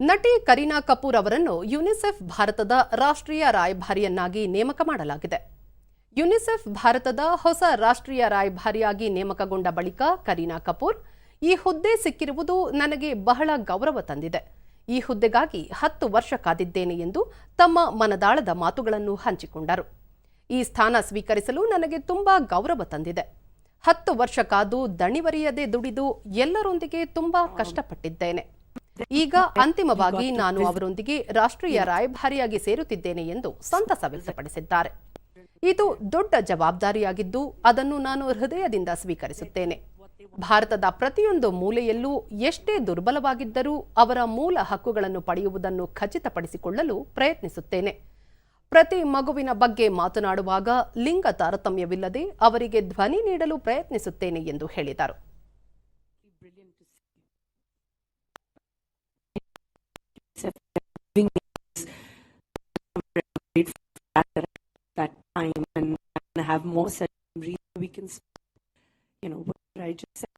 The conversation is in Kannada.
ನಟಿ ಕರೀನಾ ಕಪೂರ್ ಅವರನ್ನು ಯುನಿಸೆಫ್ ಭಾರತದ ರಾಷ್ಟ್ರೀಯ ರಾಯಭಾರಿಯನ್ನಾಗಿ ನೇಮಕ ಮಾಡಲಾಗಿದೆ. ಯುನಿಸೆಫ್ ಭಾರತದ ಹೊಸ ರಾಷ್ಟ್ರೀಯ ರಾಯಭಾರಿಯಾಗಿ ನೇಮಕಗೊಂಡ ಬಳಿಕ ಕರೀನಾ ಕಪೂರ್, ಈ ಹುದ್ದೆ ಸಿಕ್ಕಿರುವುದು ನನಗೆ ಬಹಳ ಗೌರವ ತಂದಿದೆ. ಈ ಹುದ್ದೆಗಾಗಿ ಹತ್ತು ವರ್ಷ ಕಾದಿದ್ದೇನೆ ಎಂದು ತಮ್ಮ ಮನದಾಳದ ಮಾತುಗಳನ್ನು ಹಂಚಿಕೊಂಡರು. ಈ ಸ್ಥಾನ ಸ್ವೀಕರಿಸಲು ನನಗೆ ತುಂಬಾ ಗೌರವ ತಂದಿದೆ. ಹತ್ತು ವರ್ಷ ಕಾದು ದಣಿವರಿಯದೆ ದುಡಿದು ಎಲ್ಲರೊಂದಿಗೆ ತುಂಬಾ ಕಷ್ಟಪಟ್ಟಿದ್ದೇನೆ. ಈಗ ಅಂತಿಮವಾಗಿ ನಾನು ಅವರೊಂದಿಗೆ ರಾಷ್ಟ್ರೀಯ ರಾಯಭಾರಿಯಾಗಿ ಸೇರುತ್ತಿದ್ದೇನೆ ಎಂದು ಸಂತಸ ವ್ಯಕ್ತಪಡಿಸಿದ್ದಾರೆ. ಇದು ದೊಡ್ಡ ಜವಾಬ್ದಾರಿಯಾಗಿದ್ದು ಅದನ್ನು ನಾನು ಹೃದಯದಿಂದ ಸ್ವೀಕರಿಸುತ್ತೇನೆ. ಭಾರತದ ಪ್ರತಿಯೊಂದು ಮೂಲೆಯಲ್ಲೂ ಎಷ್ಟೇ ದುರ್ಬಲವಾಗಿದ್ದರೂ ಅವರ ಮೂಲ ಹಕ್ಕುಗಳನ್ನು ಪಡೆಯುವುದನ್ನು ಖಚಿತಪಡಿಸಿಕೊಳ್ಳಲು ಪ್ರಯತ್ನಿಸುತ್ತೇನೆ. ಪ್ರತಿ ಮಗುವಿನ ಬಗ್ಗೆ ಮಾತನಾಡುವಾಗ ಲಿಂಗ ತಾರತಮ್ಯವಿಲ್ಲದೆ ಅವರಿಗೆ ಧ್ವನಿ ನೀಡಲು ಪ್ರಯತ್ನಿಸುತ್ತೇನೆ ಎಂದು ಹೇಳಿದರು. For that, time and, and have more such reason we can, you know, what I just said.